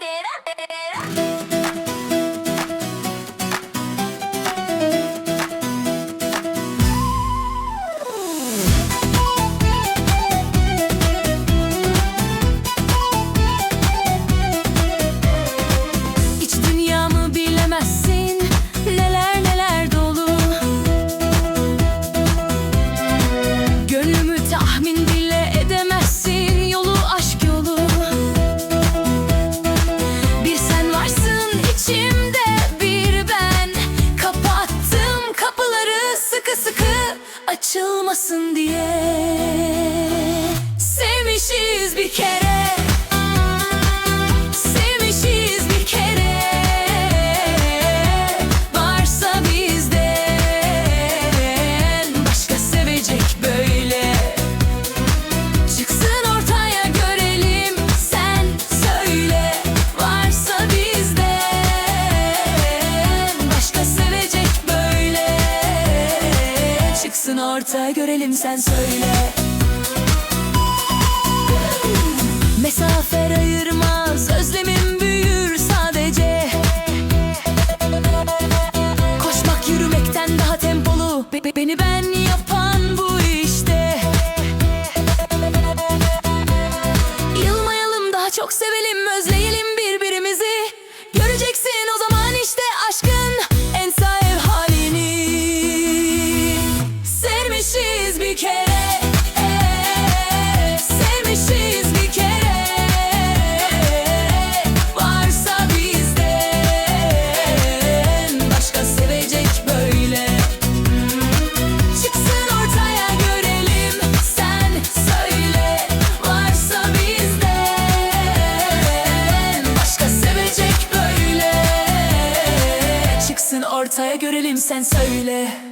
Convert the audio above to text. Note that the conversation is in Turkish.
cartera açılmasın diye. Sevmişiz bir kere. çıksın orta görelim sen söyle. Mesafe ayırmaz özlemim büyür sadece. Koşmak yürümekten daha tempolu. Be Beni ben yapan bu işte. Yılmayalım daha çok sevelim. ortaya görelim sen söyle.